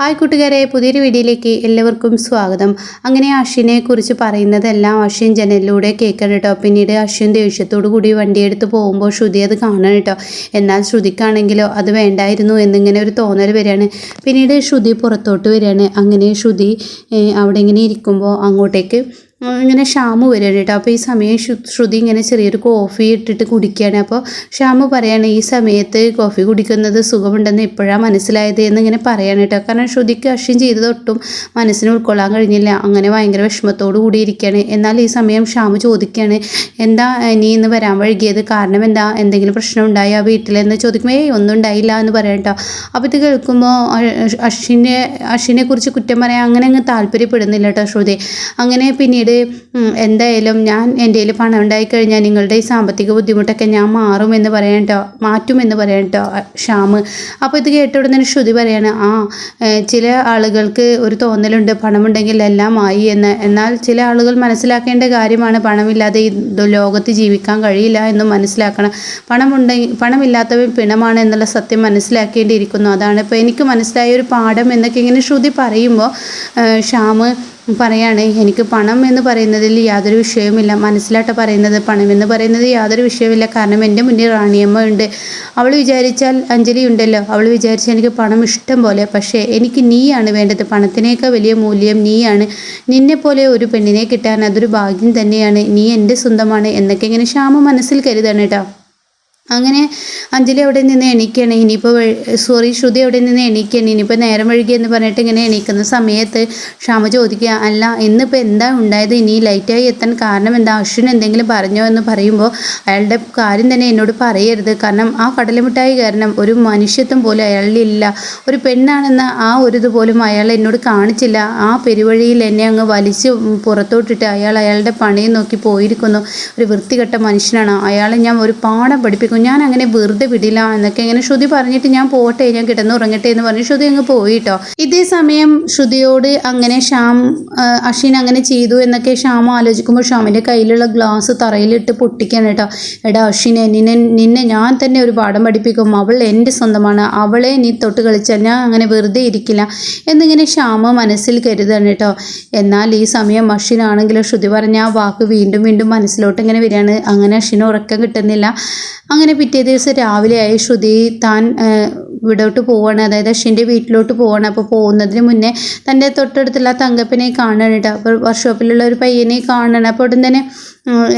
Hi കൂട്ടുകാരെ പുതിയൊരു വീഡിയോയിലേക്ക് എല്ലാവർക്കും സ്വാഗതം. അങ്ങനെ അശ്വിനെ കുറിച്ച് പറയുന്നതെല്ലാം അശ്വിൻ ജനലിലൂടെ കേൾക്കണം കേട്ടോ. പിന്നീട് അശ്വിൻ ദേഷ്യത്തോടു കൂടി വണ്ടിയെടുത്ത് പോകുമ്പോൾ ശ്രുതി അത് കാണണം കേട്ടോ. എന്നാൽ ശ്രുതിക്കാണെങ്കിലോ അത് വേണ്ടായിരുന്നു എന്നിങ്ങനെ ഒരു തോന്നൽ വരികയാണ്. പിന്നീട് ശ്രുതി പുറത്തോട്ട് വരികയാണ്. അങ്ങനെ ശ്രുതി അവിടെ ഇങ്ങനെ ഇരിക്കുമ്പോൾ അങ്ങോട്ടേക്ക് ഇങ്ങനെ ഷ്യാമ് വരികയാണ് കേട്ടോ. അപ്പോൾ ഈ സമയം ശ്രുതി ഇങ്ങനെ ചെറിയൊരു കോഫി ഇട്ടിട്ട് കുടിക്കുകയാണ് അപ്പോൾ ഷ്യാമ് പറയാണ് ഈ സമയത്ത് കോഫി കുടിക്കുന്നത് സുഖമുണ്ടെന്ന് ഇപ്പോഴാണ് മനസ്സിലായത് എന്നിങ്ങനെ പറയാണ് കേട്ടോ. കാരണം ശ്രുതിക്ക് അഷ്യം ചെയ്തതൊട്ടും മനസ്സിന് ഉൾക്കൊള്ളാൻ കഴിഞ്ഞില്ല. അങ്ങനെ ഭയങ്കര വിഷമത്തോടു കൂടി ഇരിക്കുകയാണ് എന്നാൽ ഈ സമയം ഷ്യാമ് ചോദിക്കുകയാണ് എന്താ നീ ഇന്ന് വരാൻ വൈകിയത്? കാരണം എന്താ? എന്തെങ്കിലും പ്രശ്നം ഉണ്ടായോ വീട്ടിലെന്ന്? ചോദിക്കുമ്പോൾ ഏയ് ഒന്നും ഉണ്ടായില്ല എന്ന് പറയാം കേട്ടോ. അപ്പോൾ ഇത് കേൾക്കുമ്പോൾ അഷിനെ അഷിനെ കുറിച്ച് കുറ്റം പറയാൻ അങ്ങനെ അങ്ങ് താല്പര്യപ്പെടുന്നില്ല കേട്ടോ ശ്രുതി. അങ്ങനെ പിന്നീട് ഉം, എന്തായാലും ഞാൻ എന്റെ കയ്യിൽ പണം ഉണ്ടായിക്കഴിഞ്ഞാൽ നിങ്ങളുടെ ഈ സാമ്പത്തിക ബുദ്ധിമുട്ടൊക്കെ ഞാൻ മാറുമെന്ന് പറയാം കേട്ടോ മാറ്റുമെന്ന് പറയാം കേട്ടോ ഷ്യാമ് അപ്പോൾ ഇത് കേട്ട ഉടനെ ശ്രുതി പറയാണ് ആ ചില ആളുകൾക്ക് ഒരു തോന്നലുണ്ട് പണമുണ്ടെങ്കിൽ എല്ലാം ആയി എന്ന്. എന്നാൽ ചില ആളുകൾ മനസ്സിലാക്കേണ്ട കാര്യമാണ് പണമില്ലാതെ ഈ ലോകത്ത് ജീവിക്കാൻ കഴിയില്ല എന്ന് മനസ്സിലാക്കണം. പണമുണ്ടെങ്കിൽ പണമില്ലാത്തവൻ പിണമാണ് എന്നുള്ള സത്യം മനസ്സിലാക്കേണ്ടിയിരിക്കുന്നു. അതാണ് ഇപ്പോൾ എനിക്ക് മനസ്സിലായ ഒരു പാഠം എന്നൊക്കെ ഇങ്ങനെ ശ്രുതി പറയുമ്പോൾ ഷ്യാമ് പറയാണ് എനിക്ക് പണം എന്ന് പറയുന്നതിൽ യാതൊരു വിഷയവുമില്ല. മനസ്സിലാട്ട പറയുന്നത് പണം എന്ന് പറയുന്നത് യാതൊരു വിഷയവുമില്ല. കാരണം എന്റെ മുന്നിൽ റാണിയമ്മ ഉണ്ട്. അവൾ വിചാരിച്ചാൽ അഞ്ജലി ഉണ്ടല്ലോ. അവൾ വിചാരിച്ചാൽ എനിക്ക് പണം ഇഷ്ടം പോലെ. പക്ഷേ എനിക്ക് നീയാണ് വേണ്ടത്. പണത്തിനേക്കാൾ വലിയ മൂല്യം നീയാണ്. നിന്നെപ്പോലെ ഒരു പെണ്ണിനെ കിട്ടാൻ അതൊരു ഭാഗ്യം തന്നെയാണ്. നീ എന്റെ സ്വന്തമാണ് എന്നൊക്കെ ഇങ്ങനെ ശ്യാമ മനസ്സിൽ കരുതാണ് കേട്ടോ. അങ്ങനെ അഞ്ജലി അവിടെ നിന്ന് എണീക്കുകയാണ് ഇനിയിപ്പോൾ സോറി ശ്രുതി അവിടെ നിന്ന് എണീക്കുകയാണ് ഇനിയിപ്പോൾ നേരം വഴുകി എന്ന് പറഞ്ഞിട്ട് ഇങ്ങനെ എണീക്കുന്ന സമയത്ത് ക്ഷമ ചോദിക്കുക അല്ല ഇന്നിപ്പോൾ എന്താ ഉണ്ടായത്? ഇനി ലൈറ്റായി എത്താൻ കാരണം എന്താ? അശ്വിൻ എന്തെങ്കിലും പറഞ്ഞോ എന്ന് പറയുമ്പോൾ അയാളുടെ കാര്യം തന്നെ എന്നോട് പറയരുത്. കാരണം ആ കടലമിട്ടായി കാരണം ഒരു മനുഷ്യത്വം പോലും അയാളിലില്ല. ഒരു പെണ്ണാണെന്ന ആ ഒരു ഇതുപോലും അയാൾ എന്നോട് കാണിച്ചില്ല. ആ പെരുവഴിയിൽ എന്നെ അങ്ങ് വലിച്ച് പുറത്തോട്ടിട്ട് അയാൾ അയാളുടെ പണിയെ നോക്കി പോയിരിക്കുന്നു. ഒരു വൃത്തികെട്ട മനുഷ്യനാണ്. അയാളെ ഞാൻ ഒരു പാഠം പഠിപ്പിക്കും ഞാൻ അങ്ങനെ വെറുതെ വിടില്ല എന്നൊക്കെ ഇങ്ങനെ ശ്രുതി പറഞ്ഞിട്ട് ഞാൻ പോട്ടെ ഞാൻ കിടന്ന് ഉറങ്ങട്ടെ എന്ന് പറഞ്ഞ് ശ്രുതി അങ്ങ് പോയിട്ടോ ഇതേ സമയം ശ്രുതിയോട് അങ്ങനെ ശ്യാം അഷീൻ അങ്ങനെ ചെയ്തു എന്നൊക്കെ ശ്യാം ആലോചിക്കുമ്പോൾ ശ്യാമിന്റെ കയ്യിലുള്ള ഗ്ലാസ് തറയിലിട്ട് പൊട്ടിക്കാണ് കേട്ടോ. എടാ അഷീനെ നിന്നെ നിന്നെ ഞാൻ തന്നെ ഒരു പാഠം പഠിപ്പിക്കും. അവൾ എന്റെ സ്വന്തമാണ്. അവളെ നീ തൊട്ട് കളിച്ചാൽ ഞാൻ അങ്ങനെ വെറുതെ ഇരിക്കില്ല എന്നിങ്ങനെ ശ്യാമ മനസ്സിൽ കരുതാണ് കേട്ടോ. എന്നാൽ ഈ സമയം അഷിനാണെങ്കിലും ശ്രുതി പറഞ്ഞ ആ വാക്ക് വീണ്ടും വീണ്ടും മനസ്സിലോട്ട് ഇങ്ങനെ വരികയാണ്. അങ്ങനെ അഷിന് ഉറക്കം കിട്ടുന്നില്ല. അങ്ങനെ പിറ്റേ ദിവസം രാവിലെ ആയി ശ്രുതി താൻ ഇവിടോട്ട് പോവാണ്. അതായത് അശ്വിന്റെ വീട്ടിലോട്ട് പോവാണ്. അപ്പോൾ പോകുന്നതിന് മുന്നേ തന്റെ തൊട്ടടുത്തുള്ള തങ്കപ്പനെ കാണണം കേട്ടോ. അപ്പോൾ വർക്ക്ഷോപ്പിലുള്ള ഒരു പയ്യനെ കാണണം. അപ്പോൾ ഉടൻ തന്നെ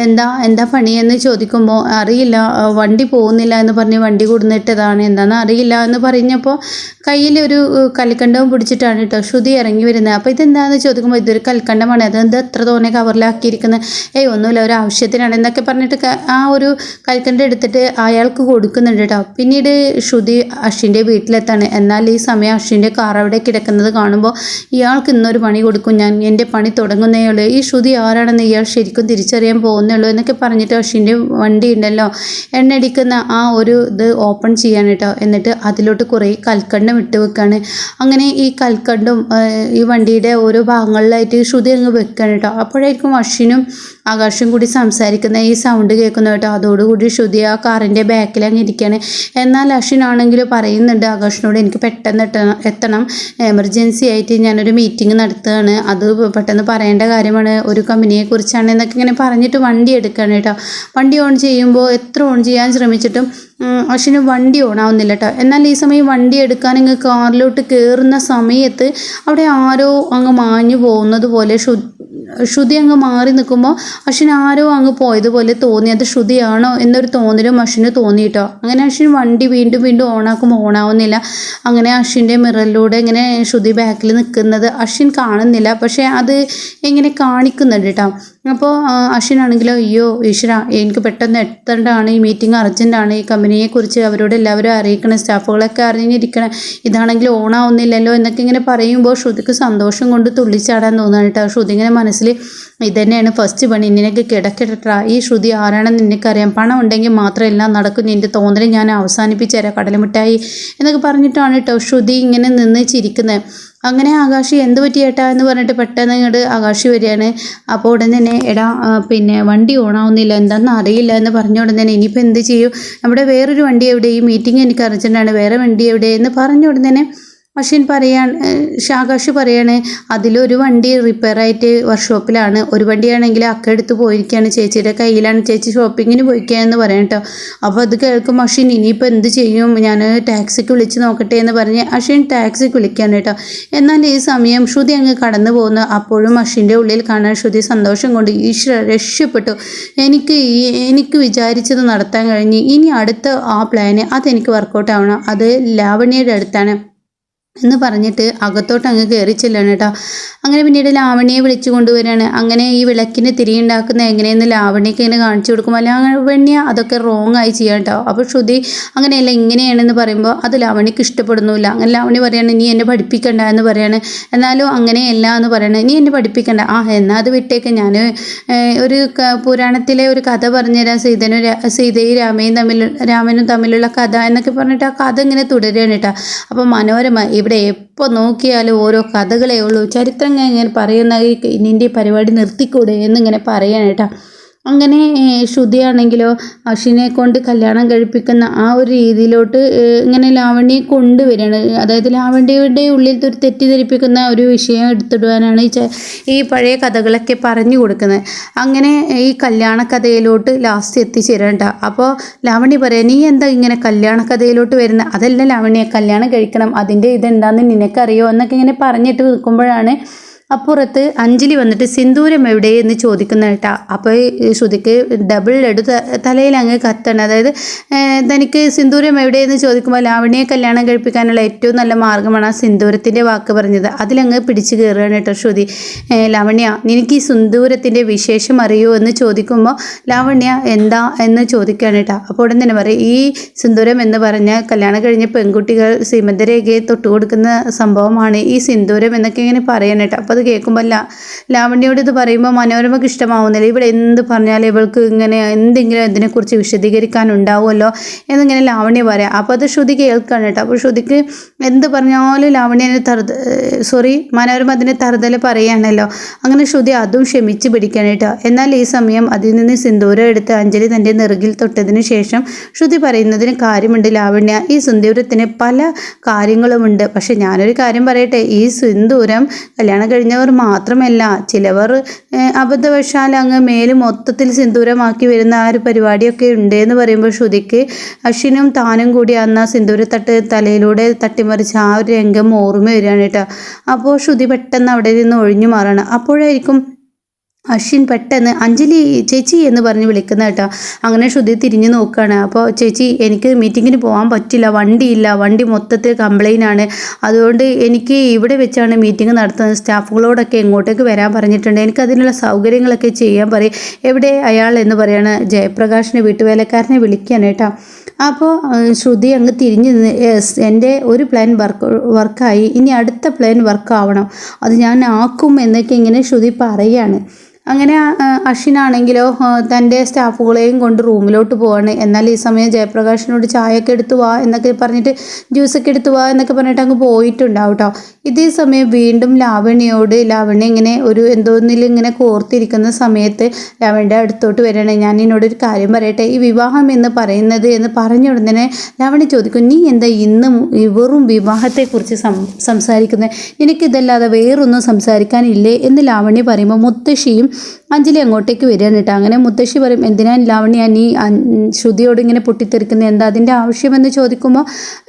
എന്താ എന്താ പണിയെന്ന് ചോദിക്കുമ്പോൾ അറിയില്ല വണ്ടി പോകുന്നില്ല എന്ന് പറഞ്ഞ് വണ്ടി കൊടുന്നിട്ടതാണ് എന്താണെന്ന് അറിയില്ല എന്ന് പറഞ്ഞപ്പോൾ കയ്യിൽ ഒരു കൽക്കണ്ടവും പിടിച്ചിട്ടാണ് കേട്ടോ ശ്രുതി ഇറങ്ങി വരുന്നത്. അപ്പോൾ ഇതെന്താണെന്ന് ചോദിക്കുമ്പോൾ ഇതൊരു കൽക്കണ്ടമാണ്. അതെന്ത് എത്ര തോനെ കവറിലാക്കിയിരിക്കുന്നത് ഏയ് ഒന്നുമില്ല ഒരു ആവശ്യത്തിനാണ് എന്നൊക്കെ പറഞ്ഞിട്ട് ആ ഒരു കൽക്കണ്ട എടുത്തിട്ട് അയാൾക്ക് കൊടുക്കുന്നുണ്ട് കേട്ടോ പിന്നീട് ശ്രുതി അഷിന്റെ വീട്ടിലെത്താണ്. എന്നാൽ ഈ സമയം അഷിന്റെ കാർ അവിടെ കിടക്കുന്നത് കാണുമ്പോൾ ഇയാൾക്ക് ഇന്നൊരു പണി കൊടുക്കും. ഞാൻ എന്റെ പണി തുടങ്ങുന്നേ ഉള്ളൂ. ഈ ശ്രുതി ആരാണെന്ന് ഇയാൾ ശരിക്കും തിരിച്ചറിയാൻ പോകുന്നേ ഉള്ളൂ എന്നൊക്കെ പറഞ്ഞിട്ട് അശ്വിന്റെ വണ്ടി ഉണ്ടല്ലോ. എണ്ണടിക്കുന്ന ആ ഒരു ഇത് ഓപ്പൺ ചെയ്യാൻ കേട്ടോ എന്നിട്ട് അതിലോട്ട് കുറേ കൽക്കണ്ടം ഇട്ട് വെക്കാണ്. അങ്ങനെ ഈ കൽക്കണ്ടും ഈ വണ്ടിയുടെ ഓരോ ഭാഗങ്ങളിലായിട്ട് ശ്രുതി അങ്ങ് വെക്കാണ് കേട്ടോ അപ്പോഴായിരിക്കും അശ്വിനും ആകാശം കൂടി സംസാരിക്കുന്ന ഈ സൗണ്ട് കേൾക്കുന്ന കേട്ടോ അതോടുകൂടി ശ്രുതി ആ കാറിന്റെ ബാക്കിൽ അങ്ങ് ഇരിക്കുകയാണ് എന്നാൽ അശ്വിനാണെങ്കിൽ പറയുന്നുണ്ട് ആകാശിനോട് എനിക്ക് പെട്ടെന്ന് എത്തണം. എമർജൻസി ആയിട്ട് ഞാനൊരു മീറ്റിംഗ് നടത്തുകയാണ്. അത് പെട്ടെന്ന് പറയേണ്ട കാര്യമാണ്. ഒരു കമ്പനിയെ കുറിച്ചാണ് എന്നൊക്കെ ഇങ്ങനെ പറഞ്ഞിട്ട് വണ്ടി എടുക്കുകയാണ് കേട്ടോ. വണ്ടി ഓൺ ചെയ്യുമ്പോൾ എത്ര ഓൺ ചെയ്യാൻ ശ്രമിച്ചിട്ടും അശ്വിന് വണ്ടി ഓൺ ആവുന്നില്ല കേട്ടോ. എന്നാൽ ഈ സമയം വണ്ടി എടുക്കാൻ ഇങ്ങ് കാറിലോട്ട് കയറുന്ന സമയത്ത് അവിടെ ആരോ അങ്ങ് മാഞ്ഞു പോകുന്നത് പോലെ ശ്രു ശ്രുതി അങ്ങ് മാറി നിൽക്കുമ്പോൾ അശ്വിൻ ആരോ അങ്ങ് പോയതുപോലെ തോന്നി. അത് ശ്രുതിയാണോ എന്നൊരു തോന്നലും അശ്വിന് തോന്നി കേട്ടോ. അങ്ങനെ അശ്വിൻ വണ്ടി വീണ്ടും വീണ്ടും ഓണാക്കുമ്പോൾ ഓണാവുന്നില്ല. അങ്ങനെ അശ്വിന്റെ മിററിലൂടെ ഇങ്ങനെ ശ്രുതി ബാക്കിൽ നിൽക്കുന്നത് അശ്വിൻ കാണുന്നില്ല. പക്ഷേ അത് എങ്ങനെ കാണിക്കുന്നുണ്ട് കേട്ടോ. അപ്പോൾ അശ്വിനാണെങ്കിലോ അയ്യോ ഈശ്വര എനിക്ക് പെട്ടെന്ന് എത്തേണ്ടതാണ് ഈ മീറ്റിംഗ് അർജന്റാണ് ഈ കമ്പനിയെക്കുറിച്ച് അവരോട് എല്ലാവരും അറിയിക്കണം സ്റ്റാഫുകളൊക്കെ അറിഞ്ഞിരിക്കണം ഇതാണെങ്കിൽ ഓണാവുന്നില്ലല്ലോ എന്നൊക്കെ ഇങ്ങനെ പറയുമ്പോൾ ശ്രുതിക്ക് സന്തോഷം കൊണ്ട് തുള്ളിച്ചാടാൻ തോന്നുന്നു കേട്ടോ ശ്രുതി ഇങ്ങനെ മനസ്സിൽ ഇതന്നെയാണ് ഫസ്റ്റ് പണി നിനക്ക് കിടക്കിട്ടാ ഈ ശ്രുതി ആരാണെന്ന് നിനക്കറിയാം. പണം ഉണ്ടെങ്കിൽ മാത്രം എല്ലാം നടക്കും. നിന്റെ തോന്നൽ ഞാൻ അവസാനിപ്പിച്ചു തരാം കടലമിട്ടായി എന്നൊക്കെ പറഞ്ഞിട്ടാണ് കേട്ടോ ശ്രുതി ഇങ്ങനെ നിന്ന് ചിരിക്കുന്നത് അങ്ങനെ ആകാശി എന്ത് പറ്റി ഏട്ടാ എന്ന് പറഞ്ഞിട്ട് പെട്ടെന്ന് ഇങ്ങോട്ട് ആകാശി വരികയാണ്. അപ്പോൾ ഉടൻ തന്നെ എടാ പിന്നെ വണ്ടി ഓണാവുന്നില്ല എന്താണെന്ന് അറിയില്ല എന്ന് പറഞ്ഞ ഉടൻ തന്നെ ഇനിയിപ്പോൾ എന്ത് ചെയ്യും? നമ്മുടെ വേറൊരു വണ്ടി എവിടെ ഈ മീറ്റിംഗ് എനിക്ക് അർജന്റാണ് വേറെ വണ്ടി എവിടെ എന്ന് പറഞ്ഞ ഉടൻ തന്നെ അശ്വിൻ പറയാണ് ഷാകാഷ് പറയാണ് അതിലൊരു വണ്ടി റിപ്പയർ റിപ്പയറായിട്ട് വർക്ക്ഷോപ്പിലാണ്. ഒരു വണ്ടിയാണെങ്കിൽ അക്ക എടുത്ത് പോയിരിക്കുകയാണ് ചേച്ചിയുടെ കയ്യിലാണ് ചേച്ചി ഷോപ്പിങ്ങിന് പോയിക്കുക എന്ന് പറയാം കേട്ടോ അപ്പോൾ അത് കേൾക്കും മഷീൻ ഇനിയിപ്പോൾ എന്ത് ചെയ്യും? ഞാൻ ടാക്സിക്ക് വിളിച്ച് നോക്കട്ടെ എന്ന് പറഞ്ഞ് മഷീൻ ടാക്സിക്ക് വിളിക്കുകയാണ് കേട്ടോ എന്നാൽ ഈ സമയം ശ്രുതി അങ്ങ് കടന്നു പോകുന്നു. അപ്പോഴും മഷീന്റെ ഉള്ളിൽ കാണാൻ ശ്രുതി സന്തോഷം കൊണ്ട് ഈശ്വര രക്ഷപ്പെട്ടു. എനിക്ക് എനിക്ക് വിചാരിച്ചത് നടത്താൻ കഴിഞ്ഞ്. ഇനി അടുത്ത ആ പ്ലാന് അതെനിക്ക് വർക്കൗട്ട് ആവണം. അത് ലാവണ്യയുടെ അടുത്താണ്. എന്ന് പറഞ്ഞിട്ട് അകത്തോട്ട് അങ്ങ് കയറി ചെല്ലാണ് കേട്ടോ അങ്ങനെ പിന്നീട് ലാവണിയെ വിളിച്ചു കൊണ്ടുവരികയാണ് അങ്ങനെ ഈ വിളക്കിന് തിരിയുണ്ടാക്കുന്ന എങ്ങനെയെന്ന് ലാവണ്യക്ക് ഇങ്ങനെ കാണിച്ചു കൊടുക്കും കൊടുക്കുമ്പോൾ വെണ്ണിയ അതൊക്കെ റോങ് ആയി ചെയ്യാം കേട്ടോ അപ്പോൾ ശ്രുതി അങ്ങനെയല്ല ഇങ്ങനെയാണെന്ന് പറയുമ്പോൾ അത് ലാവണ്യക്ക് ഇഷ്ടപ്പെടുന്നില്ല. അങ്ങനെ ലാവണി പറയുകയാണ് നീ എന്നെ പഠിപ്പിക്കണ്ട എന്ന് പറയുകയാണ് എന്നാലും അങ്ങനെയല്ല എന്ന് പറയണേ. നീ എന്നെ പഠിപ്പിക്കണ്ട. ആ എന്നാൽ അത് വിട്ടേക്ക്. ഞാൻ ഒരു പുരാണത്തിലെ ഒരു കഥ പറഞ്ഞുതരാം സീതനും സീതയും രാമയും തമ്മിൽ രാമനും തമ്മിലുള്ള കഥ എന്നൊക്കെ പറഞ്ഞിട്ട് ആ കഥ ഇങ്ങനെ തുടരുകയാണ് കേട്ടോ അപ്പോൾ മനോരമ ഇവിടെ എപ്പോൾ നോക്കിയാലും ഓരോ കഥകളേ ഉള്ളൂ. ചരിത്രം ഇങ്ങനെ പറയുന്ന നിന്റെ പരിപാടി നിർത്തിക്കൂടെ എന്നിങ്ങനെ പറയാനേട്ടാ അങ്ങനെ ശ്രുതിയാണെങ്കിലോ അശ്വിനെ കൊണ്ട് കല്യാണം കഴിപ്പിക്കുന്ന ആ ഒരു രീതിയിലോട്ട് ഇങ്ങനെ ലാവണ്യെ കൊണ്ടുവരികയാണ്. അതായത് ലാവണ്യയുടെ ഉള്ളിൽ ഒരു തെറ്റിദ്ധരിപ്പിക്കുന്ന ഒരു വിഷയം എടുത്തിടുവാനാണ് ഈ പഴയ കഥകളൊക്കെ പറഞ്ഞു കൊടുക്കുന്നത്. അങ്ങനെ ഈ കല്യാണ കഥയിലോട്ട് ലാസ്റ്റ് എത്തിച്ചേരണ്ട. അപ്പോൾ ലാവണ്യ പറയാം നീ എന്താ ഇങ്ങനെ കല്യാണ കഥയിലോട്ട് വരുന്നത് അതല്ല ലാവണ്യ കല്യാണം കഴിക്കണം. അതിന്റെ ഇതെന്താണെന്ന് നിനക്കറിയോ? എന്നൊക്കെ ഇങ്ങനെ പറഞ്ഞിട്ട് നിൽക്കുമ്പോഴാണ് അപ്പുറത്ത് അഞ്ജലി വന്നിട്ട് സിന്ദൂരം എവിടെ? എന്ന് ചോദിക്കുന്ന കേട്ടാ. അപ്പോൾ ശ്രുതിക്ക് ഡബിൾ ലഡു തലയിൽ അങ്ങ് കത്തണം. അതായത് തനിക്ക് സിന്ദൂരം എവിടെ? എന്ന് ചോദിക്കുമ്പോൾ ലാവണിയെ കല്യാണം കഴിപ്പിക്കാനുള്ള ഏറ്റവും നല്ല മാർഗമാണ് ആ സിന്ദൂരത്തിന്റെ വാക്ക് പറഞ്ഞത്. അതിലങ്ങ് പിടിച്ചു കയറുകയാണ് കേട്ടോ ശ്രുതി. ലാവണ്യ നിനക്ക് ഈ സിന്ദൂരത്തിന്റെ വിശേഷം അറിയോ? എന്ന് ചോദിക്കുമ്പോൾ ലാവണ്യ എന്താ? എന്ന് ചോദിക്കുകയാണ് കേട്ടോ. അപ്പോൾ ഉടൻ തന്നെ പറയും ഈ സിന്ദൂരം എന്ന് പറഞ്ഞാൽ കല്യാണം കഴിഞ്ഞ പെൺകുട്ടികൾ സീമന്തരേഖയെ തൊട്ടുകൊടുക്കുന്ന സംഭവമാണ് ഈ സിന്ദൂരം എന്നൊക്കെ ഇങ്ങനെ പറയണം അപ്പോൾ അത് കേൾക്കുമ്പോൾ ലാ ലാവണ്യോട് ഇത് പറയുമ്പോൾ മനോരമയ്ക്ക് ഇഷ്ടമാവുന്നില്ല. ഇവിടെ എന്ത് പറഞ്ഞാലും ഇവൾക്ക് ഇങ്ങനെ എന്തെങ്കിലും ഇതിനെക്കുറിച്ച് വിശദീകരിക്കാനുണ്ടാവുമല്ലോ എന്നിങ്ങനെ ലാവണ്യ പറയാം. അപ്പോൾ അത് ശ്രുതി കേൾക്കാണ് കേട്ടോ. അപ്പോൾ ശ്രുതിക്ക് എന്ത് പറഞ്ഞാലും ലാവണ്യ അതിന് തറുത സോറി മനോരമ അതിനെ തറുതല പറയാണല്ലോ. അങ്ങനെ ശ്രുതി അതും ക്ഷമിച്ച് പിടിക്കണം കേട്ടോ. എന്നാൽ ഈ സമയം അതിൽ നിന്ന് സിന്ദൂരം എടുത്ത് അഞ്ജലി തന്റെ നെറുകിൽ തൊട്ടതിന് ശേഷം ശ്രുതി പറയുന്നതിന് കാര്യമുണ്ട് ലാവണ്യ. ഈ സിന്ദൂരത്തിന് പല കാര്യങ്ങളുമുണ്ട്. പക്ഷെ ഞാനൊരു കാര്യം പറയട്ടെ ഈ സിന്ദൂരം കല്യാണം കഴിഞ്ഞവർ മാത്രമല്ല ചിലവർ അബദ്ധവശാൽ അങ്ങ് മേൽ മൊത്തത്തിൽ സിന്ദൂരമാക്കി വരുന്ന ആ ഒരു പരിപാടിയൊക്കെ ഉണ്ട് എന്ന് പറയുമ്പോൾ ശ്രുതിക്ക് അശ്വിനും താനും കൂടി അന്ന് ആ സിന്ദൂരത്തട്ട് തലയിലൂടെ തട്ടിമറിച്ച് ആ ഒരു രംഗം ഓർമ്മ വരികയാണ് കേട്ടോ. അപ്പോൾ ശ്രുതി പെട്ടെന്ന് അവിടെ നിന്ന് ഒഴിഞ്ഞു മാറണം അപ്പോഴായിരിക്കും അശ്വിൻ പെട്ടെന്ന് അഞ്ജലി ചേച്ചി എന്ന് പറഞ്ഞ് വിളിക്കുന്ന കേട്ടോ. അങ്ങനെ ശ്രുതി തിരിഞ്ഞു നോക്കുകയാണ് അപ്പോൾ ചേച്ചി എനിക്ക് മീറ്റിങ്ങിന് പോകാൻ പറ്റില്ല. വണ്ടിയില്ല. വണ്ടി മൊത്തത്തിൽ കംപ്ലൈന്റ് ആണ്. അതുകൊണ്ട് എനിക്ക് ഇവിടെ വെച്ചാണ് മീറ്റിംഗ് നടത്തുന്നത്. സ്റ്റാഫുകളോടൊക്കെ ഇങ്ങോട്ടേക്ക് വരാൻ പറഞ്ഞിട്ടുണ്ട്. എനിക്ക് അതിനുള്ള സൗകര്യങ്ങളൊക്കെ ചെയ്യാൻ പറയും. എവിടെ അയാൾ എന്ന് പറയാണ്. ജയപ്രകാശിനെ വീട്ടുവേലക്കാരനെ വിളിക്കാൻ കേട്ടോ. അപ്പോൾ ശ്രുതി അങ്ങ് തിരിഞ്ഞ് യെസ് എന്റെ ഒരു പ്ലാൻ വർക്ക് വർക്കായി ഇനി അടുത്ത പ്ലാൻ വർക്കാവണം അത് ഞാൻ ആക്കും എന്നൊക്കെ ഇങ്ങനെ ശ്രുതി പറയാണ്. അങ്ങനെ അഷിനാണെങ്കിലോ തന്റെ സ്റ്റാഫുകളെയും കൊണ്ട് റൂമിലോട്ട് പോവാണ്. എന്നാൽ ഈ സമയം ജയപ്രകാശിനോട് ചായയൊക്കെ എടുത്തു വാ എന്നൊക്കെ പറഞ്ഞിട്ട് ജ്യൂസൊക്കെ എടുത്തു വാ എന്നൊക്കെ പറഞ്ഞിട്ട് അങ്ങ് പോയിട്ടുണ്ടാവും കേട്ടോ ഇതേ സമയം വീണ്ടും ലാവണ്യയോട് ലാവണ്യ ഇങ്ങനെ ഒരു എന്തോന്നിൽ ഇങ്ങനെ കോർത്തിരിക്കുന്ന സമയത്ത് ലാവണ്യ അടുത്തോട്ട് വരണേ ഞാൻ നിന്നോട് ഒരു കാര്യം പറയട്ടെ ഈ വിവാഹം എന്ന് പറയുന്നത് എന്ന് പറഞ്ഞ ഉടനെ ലാവണ്യ ചോദിക്കും നീ എന്താ ഇന്നും ഇവറും വെറും വിവാഹത്തെക്കുറിച്ച് സം സംസാരിക്കുന്നത് എനിക്കിതല്ലാതെ വേറൊന്നും സംസാരിക്കാനില്ലേ? എന്ന് ലാവണ്യ പറയുമ്പോൾ മുത്തശ്ശിയും അഞ്ജലി അങ്ങോട്ടേക്ക് വരികയാണ് കേട്ടോ. അങ്ങനെ മുത്തശ്ശി പറയും എന്തിനാ ലാവണ്യ നീ ശ്രുതിയോട് ഇങ്ങനെ പൊട്ടിത്തെറിക്കുന്നത് എന്താ അതിന്റെ ആവശ്യമെന്ന് ചോദിക്കുമ്പോൾ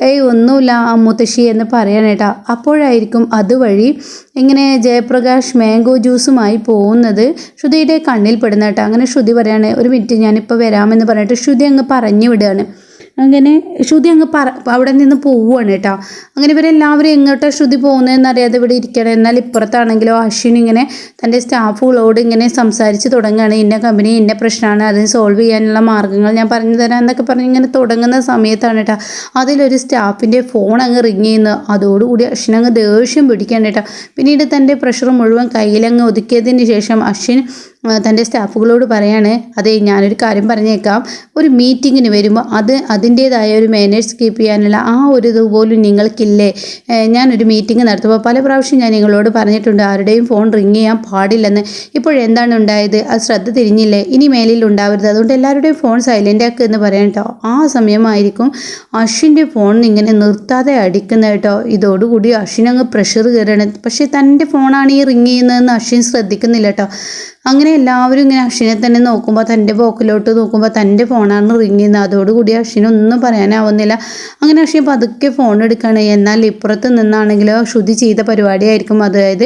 ഏയ് ഒന്നുമില്ല മുത്തശ്ശി എന്ന് പറയണം കേട്ടോ. അപ്പോഴായിരിക്കും അതുവഴി ഇങ്ങനെ ജയപ്രകാശ് മാംഗോ ജ്യൂസുമായി പോകുന്നത് ശ്രുതിയുടെ കണ്ണിൽ പെടുന്ന കേട്ടോ. അങ്ങനെ ശ്രുതി പറയാണ് ഒരു മിനിറ്റ് ഞാനിപ്പോൾ വരാമെന്ന് പറഞ്ഞിട്ട് ശ്രുതി അങ്ങ് പറഞ്ഞു വിടുകയാണ്. അങ്ങനെ ശ്രുതി അങ്ങ് പറ അവിടെ നിന്ന് പോവുകയാണ് കേട്ടോ. അങ്ങനെ ഇവരെല്ലാവരും എങ്ങോട്ടാണ് ശ്രുതി പോകുന്നതെന്ന് അറിയാതെ ഇവിടെ ഇരിക്കണം എന്നാൽ ഇപ്പുറത്താണെങ്കിലോ അശ്വിൻ ഇങ്ങനെ തന്റെ സ്റ്റാഫുകളോട് ഇങ്ങനെ സംസാരിച്ച് തുടങ്ങുകയാണ്. ഇന്ന കമ്പനി ഇന്ന പ്രശ്നമാണ്. അത് സോൾവ് ചെയ്യാനുള്ള മാർഗങ്ങൾ ഞാൻ പറഞ്ഞു തരാം എന്നൊക്കെ പറഞ്ഞ് ഇങ്ങനെ തുടങ്ങുന്ന സമയത്താണ് കേട്ടോ. അതിലൊരു സ്റ്റാഫിന്റെ ഫോൺ അങ്ങ് റിങ് ചെയ്യുന്നു. അതോടുകൂടി അശ്വിൻ അങ്ങ് ദേഷ്യം പിടിക്കാൻ കേട്ടോ. പിന്നീട് തന്റെ പ്രഷർ മുഴുവൻ കയ്യിലങ്ങ് ഒതുക്കിയതിന് ശേഷം അശ്വിൻ തന്റെ സ്റ്റാഫുകളോട് പറയാണ് അതെ ഞാനൊരു കാര്യം പറഞ്ഞേക്കാം. ഒരു മീറ്റിങ്ങിന് വരുമ്പോൾ അത് അതിന്റേതായ ഒരു മാനേഴ്സ് കീപ്പ് ചെയ്യാനുള്ള ആ ഒരു ഇത് പോലും നിങ്ങൾക്കില്ലേ? ഞാനൊരു മീറ്റിംഗ് നടത്തുമ്പോൾ പല പ്രാവശ്യം ഞാൻ നിങ്ങളോട് പറഞ്ഞിട്ടുണ്ട് ആരുടെയും ഫോൺ റിങ് ചെയ്യാൻ പാടില്ലെന്ന്. ഇപ്പോഴെന്താണ് ഉണ്ടായത്? അത് ശ്രദ്ധ തിരിഞ്ഞില്ലേ? ഇനി മേലിൽ ഉണ്ടാവരുത്. അതുകൊണ്ട് എല്ലാവരുടെയും ഫോൺ സൈലന്റ് ആക്കുക എന്ന് പറയാം കേട്ടോ. ആ സമയമായിരിക്കും അശ്വിന്റെ ഫോൺ ഇങ്ങനെ നിർത്താതെ അടിക്കുന്നത് കേട്ടോ. ഇതോടുകൂടി അങ്ങ് പ്രഷർ കയറുകയാണ്. പക്ഷേ തന്റെ ഫോണാണ് ഈ റിങ് ചെയ്യുന്നതെന്ന് അശ്വിൻ ശ്രദ്ധിക്കുന്നില്ല കേട്ടോ. അങ്ങനെ എല്ലാവരും ഇങ്ങനെ അശ്വിനെ തന്നെ നോക്കുമ്പോൾ തന്റെ പോക്കിലോട്ട് നോക്കുമ്പോൾ തന്റെ ഫോണാണ് റിങ് ചെയ്യുന്നത്. അതോടുകൂടി അശ്വിനൊന്നും പറയാനാവുന്നില്ല. അങ്ങനെ അശ്വിൻ പതുക്കെ ഫോൺ എടുക്കുകയാണ്. എന്നാൽ ഇപ്പുറത്ത് നിന്നാണെങ്കിലോ ശ്രുതി ചെയ്ത പരിപാടിയായിരിക്കും അതായത്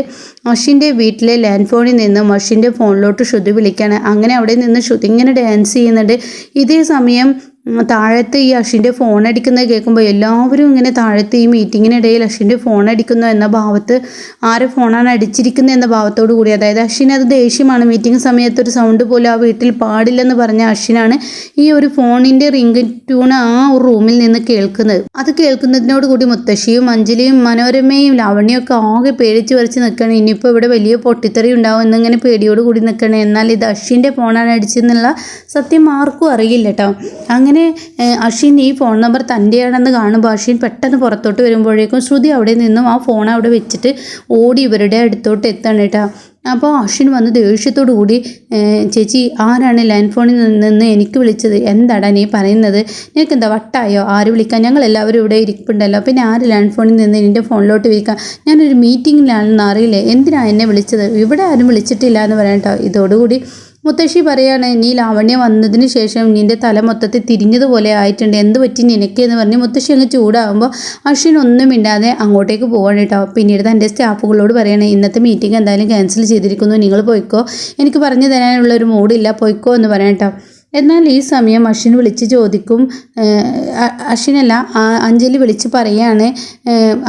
അശ്വിന്റെ വീട്ടിലെ ലാൻഡ് ഫോണിൽ നിന്നും അശ്വിന്റെ ഫോണിലോട്ട് ശ്രുതി വിളിക്കുകയാണ്. അങ്ങനെ അവിടെ നിന്ന് ശ്രുതി ഇങ്ങനെ ഡാൻസ് ചെയ്യുന്നുണ്ട്. ഇതേ സമയം താഴത്ത് ഈ അഷിന്റെ ഫോൺ അടിക്കുന്നത് കേൾക്കുമ്പോൾ എല്ലാവരും ഇങ്ങനെ താഴത്തെ ഈ മീറ്റിങ്ങിനിടയിൽ അഷിന്റെ ഫോൺ അടിക്കുന്നു എന്ന ഭാവത്ത് ആരെ ഫോണാണ് അടിച്ചിരിക്കുന്നത് എന്ന ഭാവത്തോടു കൂടി. അതായത് അഷിന് അത് ദേഷ്യമാണ്. മീറ്റിംഗ് സമയത്ത് ഒരു സൗണ്ട് പോലും ആ വീട്ടിൽ പാടില്ലെന്ന് പറഞ്ഞ അഷിനാണ് ഈ ഒരു ഫോണിന്റെ റിംഗ് ട്യൂൺ ആ ഒരു റൂമിൽ നിന്ന് കേൾക്കുന്നത്. അത് കേൾക്കുന്നതിനോട് കൂടി മുത്തശ്ശിയും അഞ്ജലിയും മനോരമയും ലവണിയൊക്കെ ആകെ പേടിച്ച് വരച്ച് നിൽക്കണം ഇനിയിപ്പോൾ ഇവിടെ വലിയ പൊട്ടിത്തെറി ഉണ്ടാവും എന്നിങ്ങനെ പേടിയോട് കൂടി നിൽക്കണം എന്നാൽ ഇത് അഷിന്റെ ഫോണാണ് അടിച്ചെന്നുള്ള സത്യം ആർക്കും അറിയില്ല കേട്ടോ അങ്ങനെ ഏഹ്, അഷിൻ ഈ ഫോൺ നമ്പർ തന്റെയാണെന്ന് കാണുമ്പോൾ അഷീൻ പെട്ടെന്ന് പുറത്തോട്ട് വരുമ്പോഴേക്കും ശ്രുതി അവിടെ നിന്നും ആ ഫോൺ അവിടെ വെച്ചിട്ട് ഓടി ഇവരുടെ അടുത്തോട്ട് എത്താണ് കേട്ടോ അപ്പോൾ അശ്വിൻ വന്ന് ദേഷ്യത്തോടു കൂടി ചേച്ചി ആരാണ് ലാൻഡ് ഫോണിൽ നിന്ന് എനിക്ക് വിളിച്ചത്? എന്താടാ നീ പറയുന്നത്? നിനക്ക് എന്താ വട്ടായോ? ആര് വിളിക്കാൻ? ഞങ്ങൾ എല്ലാവരും ഇവിടെ ഇരിപ്പുണ്ടല്ലോ. പിന്നെ ആര് ലാൻഡ് ഫോണിൽ നിന്ന് എന്റെ ഫോണിലോട്ട് വിളിക്കാം ഞാനൊരു മീറ്റിങ്ങിലാണെന്ന് അറിയില്ലേ? എന്തിനാണ് എന്നെ വിളിച്ചത്? ഇവിടെ ആരും വിളിച്ചിട്ടില്ല എന്ന് പറയാം കേട്ടോ ഇതോടുകൂടി മുത്തശ്ശി പറയാണ് നീ ലാവണ്യ വന്നതിന് ശേഷം നിന്റെ തല മൊത്തത്തിൽ തിരിഞ്ഞതുപോലെ ആയിട്ടുണ്ട്. എന്ത് പറ്റി നിനക്ക്? എന്ന് പറഞ്ഞ് മുത്തശ്ശി അങ്ങ് ചൂടാകുമ്പോൾ അശ്വിൻ ഒന്നും മിണ്ടാതെ അങ്ങോട്ടേക്ക് പോവാണ് കേട്ടോ. പിന്നീട് തന്റെ സ്റ്റാഫുകളോട് പറയണേ ഇന്നത്തെ മീറ്റിംഗ് എന്തായാലും ക്യാൻസൽ ചെയ്തിരിക്കുന്നു. നിങ്ങൾ പോയിക്കോ. എനിക്ക് പറഞ്ഞു തരാനുള്ള ഒരു മൂഡില്ല. പോയിക്കോ എന്ന് പറയാം കേട്ടോ. എന്നാൽ ഈ സമയം അശ്വിൻ വിളിച്ച് ചോദിക്കും അശ്വിനല്ല അഞ്ജലി വിളിച്ച് പറയാണ്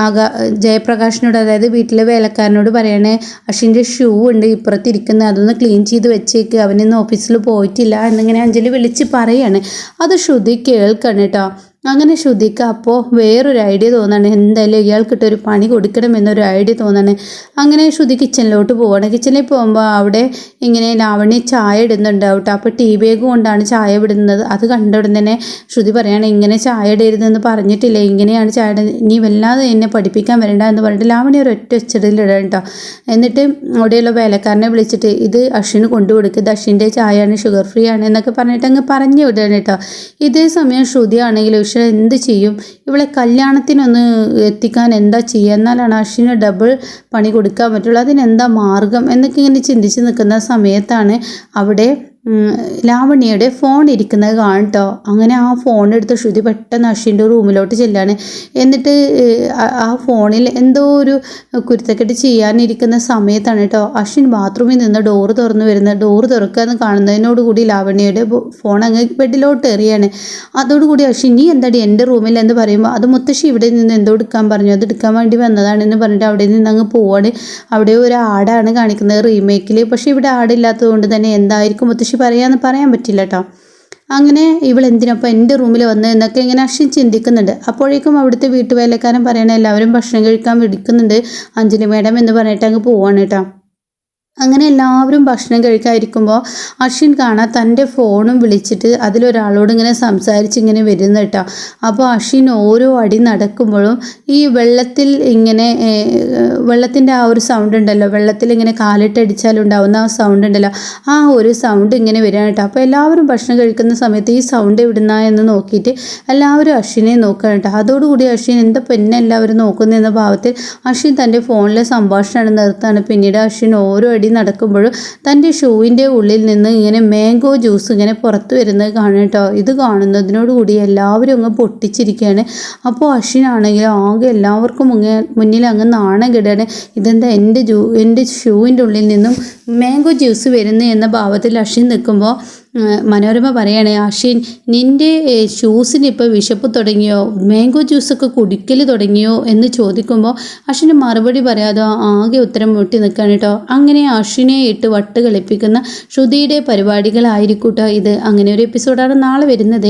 ആകാ ജയപ്രകാശിനോട് അതായത് വീട്ടിലെ വേലക്കാരനോട് പറയാണ് അശ്വിന്റെ ഷൂ ഉണ്ട് ഇപ്പുറത്തിരിക്കുന്നത് അതൊന്ന് ക്ലീൻ ചെയ്ത് വെച്ചേക്ക് അവനിന്ന് ഓഫീസിൽ പോയിട്ടില്ല എന്നിങ്ങനെ അഞ്ജലി വിളിച്ച് പറയാണ്. അത് ശ്രുതി കേൾക്കണം കേട്ടോ. അങ്ങനെ ശ്രുതിക്ക് അപ്പോൾ വേറൊരു ഐഡിയ തോന്നാണ്. എന്തായാലും ഇയാൾക്കിട്ട് ഒരു പണി കൊടുക്കണം എന്നൊരു ഐഡിയ തോന്നാണ്. അങ്ങനെ ശ്രുതി കിച്ചണിലോട്ട് പോവാണ്. കിച്ചണിൽ പോകുമ്പോൾ അവിടെ ഇങ്ങനെ ലാവണി ചായ ഇടുന്നുണ്ട് കേട്ടോ അപ്പോൾ ടീ ബാഗ് കൊണ്ടാണ് ചായ വിടുന്നത് അത് കണ്ട ഉടൻ തന്നെ ശ്രുതി പറയുകയാണ് ഇങ്ങനെ ചായ ഇടരുതെന്ന് പറഞ്ഞിട്ടില്ല? ഇങ്ങനെയാണ് ചായ ഇടുന്നത് നീ വല്ലാതെ എന്നെ പഠിപ്പിക്കാൻ വരണ്ട എന്ന് പറഞ്ഞിട്ട് ലാവണി ഒരു ഒറ്റ ഒച്ചടിയിൽ ഇടാം കേട്ടോ. എന്നിട്ട് അവിടെയുള്ള വേലക്കാരനെ വിളിച്ചിട്ട് ഇത് അഷിന് കൊണ്ടുകൊടുക്കുക ഇത് അഷിന്റെ ചായയാണ് ഷുഗർ ഫ്രീ ആണ് എന്നൊക്കെ പറഞ്ഞിട്ട് അങ്ങ് പറഞ്ഞു വിടുകയാണ് കേട്ടോ. ഇതേ സമയം ശ്രുതി ആണെങ്കിൽ ഉഷ എന്ത് ചെയ്യും? ഇവളെ കല്യാണത്തിനൊന്ന് എത്തിക്കാൻ എന്താ ചെയ്യുക? എന്നാലാണ് അശ്വിന് ഡബിൾ പണി കൊടുക്കാൻ പറ്റുള്ളൂ. അതിനെന്താ മാർഗം? എന്നൊക്കെ ഇങ്ങനെ ചിന്തിച്ച് നിൽക്കുന്ന സമയത്താണ് അവിടെ ലാവണ്യയുടെ ഫോൺ ഇരിക്കുന്നത് കാണട്ടോ. അങ്ങനെ ആ ഫോൺ എടുത്ത് ശ്രുതി പെട്ടെന്ന് അശ്വിന്റെ റൂമിലോട്ട് ചെല്ലാണ്. എന്നിട്ട് ആ- ഫോണിൽ എന്തോ ഒരു കുരുത്തക്കെട്ട് ചെയ്യാനിരിക്കുന്ന സമയത്താണ് കേട്ടോ. അശ്വിൻ ബാത്റൂമിൽ നിന്ന് ഡോറ് തുറന്നു വരുന്നത് ഡോറ് തുറക്കുക എന്ന് കാണുന്നതിനോടുകൂടി ലാവണ്യയുടെ ഫോൺ അങ്ങ് ബെഡിലോട്ട് എറിയാണ്. അതോടുകൂടി അശ്വിൻ നീ എന്താടി എന്റെ റൂമിൽ എന്ന് പറയുമ്പോൾ അത് മുത്തശ്ശി ഇവിടെ നിന്ന് എന്തോ എടുക്കാൻ പറഞ്ഞു. അത് എടുക്കാൻ വേണ്ടി വന്നതാണെന്ന് പറഞ്ഞിട്ട് അവിടെ നിന്ന് അങ്ങ് പോവാണ്. അവിടെ ഒരു ആടാണ് കാണിക്കുന്നത് റീമേക്കിൽ പക്ഷേ ഇവിടെ ആടില്ലാത്തത് കൊണ്ട് തന്നെ എന്തായിരിക്കും മുത്തശ്ശി പറയാന്ന് പറയാൻ പറ്റില്ല കേട്ടോ അങ്ങനെ ഇവൾ എന്തിനപ്പം എന്റെ റൂമിൽ വന്ന് എന്നൊക്കെ ഇങ്ങനെ അശ്വിൻ ചിന്തിക്കുന്നുണ്ട്. അപ്പോഴേക്കും അവിടുത്തെ വീട്ടുവേലക്കാരൻ പറയണ എല്ലാവരും ഭക്ഷണം കഴിക്കാൻ വിളിക്കുന്നുണ്ട്. അഞ്ജലി മേഡം എന്ന് പറഞ്ഞിട്ട് അങ്ങ് പോവാണ് കേട്ടോ അങ്ങനെ എല്ലാവരും ഭക്ഷണം കഴിക്കാതിരിക്കുമ്പോൾ അശ്വിൻ കാണാൻ തന്റെ ഫോണും വിളിച്ചിട്ട് അതിലൊരാളോട് ഇങ്ങനെ സംസാരിച്ച് ഇങ്ങനെ വരുന്ന കേട്ടോ. അപ്പോൾ അശ്വിൻ ഓരോ അടി നടക്കുമ്പോഴും ഈ വെള്ളത്തിൽ ഇങ്ങനെ വെള്ളത്തിന്റെ ആ ഒരു സൗണ്ട് ഉണ്ടല്ലോ വെള്ളത്തിൽ ഇങ്ങനെ കാലിട്ടടിച്ചാലുണ്ടാവുന്ന ആ സൗണ്ട് ഉണ്ടല്ലോ ആ ഒരു സൗണ്ട് ഇങ്ങനെ വരികയാണ് കേട്ടോ. അപ്പോൾ എല്ലാവരും ഭക്ഷണം കഴിക്കുന്ന സമയത്ത് ഈ സൗണ്ട് എവിടുന്ന എന്ന് നോക്കിയിട്ട് എല്ലാവരും അശ്വിനെ നോക്കുകയാണ് കേട്ടോ. അതോടുകൂടി അശ്വിൻ എന്താ പിന്നെ എല്ലാവരും നോക്കുന്നു എന്ന ഭാവത്തിൽ അശ്വിൻ തന്റെ ഫോണിലെ സംഭാഷണമാണ് നിർത്താണ് പിന്നീട് അശ്വിൻ ഓരോ അടി നടക്കുമ്പോഴും തന്റെ ഷൂവിന്റെ ഉള്ളിൽ നിന്ന് ഇങ്ങനെ മാംഗോ ജ്യൂസ് ഇങ്ങനെ പുറത്ത് വരുന്നത് കാണും കേട്ടോ. ഇത് കാണുന്നതിനോടുകൂടി എല്ലാവരും അങ്ങ് പൊട്ടിച്ചിരിക്കുകയാണ്. അപ്പോൾ അശ്വിനാണെങ്കിൽ ആകെ എല്ലാവർക്കും മുങ്ങ മുന്നിൽ അങ്ങ് നാണം കിടാണ് ഇതെന്താ എന്റെ ജ്യൂ എന്റെ ഷൂവിന്റെ ഉള്ളിൽ നിന്നും മാംഗോ ജ്യൂസ് വരുന്നു എന്ന ഭാവത്തിൽ അശ്വിൻ നിൽക്കുമ്പോൾ മനോരമ പറയണേ അഷിൻ നിന്റെ ഷൂസിന് ഇപ്പോൾ വിശപ്പ് തുടങ്ങിയോ? മാംഗോ ജ്യൂസൊക്കെ കുടിക്കൽ തുടങ്ങിയോ? എന്ന് ചോദിക്കുമ്പോൾ അഷിന് മറുപടി പറയാതെ ആകെ ഉത്തരം മുട്ടി നിൽക്കുകയാണ് കേട്ടോ. അങ്ങനെ അഷിനെ ഇട്ട് വട്ട് കളിപ്പിക്കുന്ന ശ്രുതിയുടെ പരിപാടികളായിരിക്കൂട്ടോ ഇത്. അങ്ങനെ ഒരു എപ്പിസോഡാണ് നാളെ വരുന്നത്.